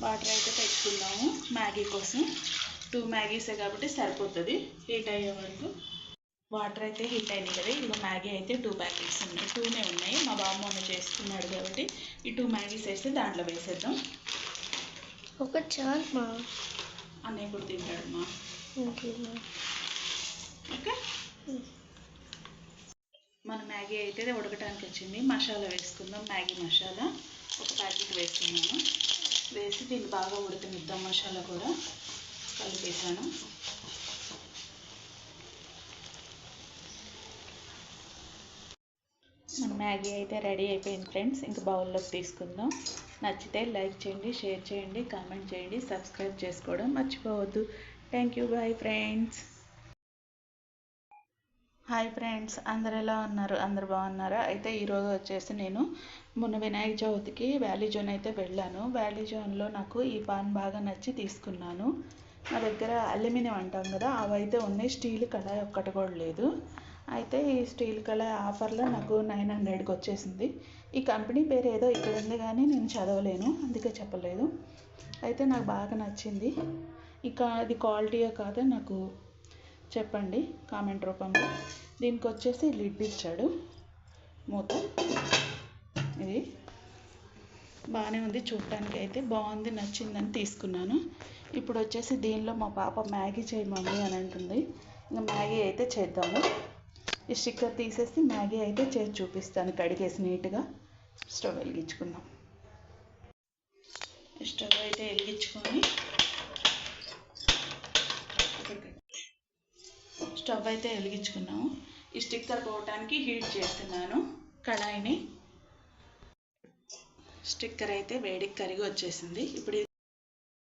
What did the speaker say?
Water అయితే పెట్టుకుందాము. Maggi కోసం. టూ మ్యాగీసే కాబట్టి సరిపోతుంది. హీట్ అయ్యే వరకు. వాటర్ అయితే హీట్ అయినాయి కదా. ఇదిగో మ్యాగీ అయితే టూ ప్యాకెట్స్ ఉన్నాయి. టూనే ఉన్నాయి. మా బాబు మొన్న చేసుకున్నాడు కాబట్టి ఈ టూ మ్యాగీస్ వేస్తే దాంట్లో వేసేద్దాం. ఒక చాలు మా. అన్నయ్య కూడా తింటాడు మా. ఓకే మన మ్యాగీ అయితే ఉడకటానికి వచ్చింది. మసాలా వేసుకుందాం. మ్యాగీ మసాలా. ఒక ప్యాకెట్ వేసుకున్నాను వేసి దీన్ని బాగా ఉడకనిద్దాం మసాలా కూడా కలిపేసాను మన మ్యాగీ అయితే రెడీ అయిపోయింది ఫ్రెండ్స్. ఇంకా బౌల్లోకి తీసుకుందాం. నచ్చితే లైక్ చేయండి షేర్ చేయండి కామెంట్ చేయండి సబ్స్క్రైబ్ చేసుకోవడం మర్చిపోవద్దు. Thank you. Bye friends. Hi friends అందరు ఎలా ఉన్నారు? అందరు బాగున్నారా? అయితే ఈరోజు వచ్చేసి నేను మొన్న వినాయక చవితికి వ్యాలీ జోన్ అయితే వెళ్ళాను. వ్యాలీ జోన్లో నాకు ఈ పాన్ బాగా నచ్చి తీసుకున్నాను. నా దగ్గర అల్యూమినియం అంటాం కదా అవి అయితే ఉన్నాయి. స్టీల్ కళాయి ఒక్కటి కూడా లేదు. అయితే ఈ స్టీల్ కళాయి ఆఫర్లో నాకు నైన్ హండ్రెడ్కి వచ్చేసింది. ఈ కంపెనీ పేరు ఏదో ఇక్కడ ఉంది కానీ నేను చదవలేను అందుకే చెప్పలేదు. అయితే నాకు బాగా నచ్చింది. ఇక అది క్వాలిటీయే కాదు నాకు చెప్పండి కామెంట్ రూపంలో. దీనికి వచ్చేసి లిడ్ ఇచ్చాడు. మూత. ఇది బాగానే ఉంది చూడటానికి అయితే బాగుంది నచ్చిందని తీసుకున్నాను. ఇప్పుడు వచ్చేసి దీనిలో మా పాప మ్యాగీ చేయి మమ్మీ అని అంటుంది. ఇంకా మ్యాగీ అయితే చేద్దాము. ఈ స్టిక్కర్ తీసేసి మ్యాగీ అయితే చేసి చూపిస్తాను కడిగేసి నీట్గా. స్టవ్ వెలిగించుకుందాం. స్టవ్ అయితే వెలిగించుకొని స్టవ్ అయితే వెలిగించుకున్నాము. ఈ స్టిక్కర్ పోవటానికి హీట్ చేస్తున్నాను. కడాయిని. స్టిక్కర్ అయితే వేడికి కరిగి వచ్చేసింది. ఇప్పుడు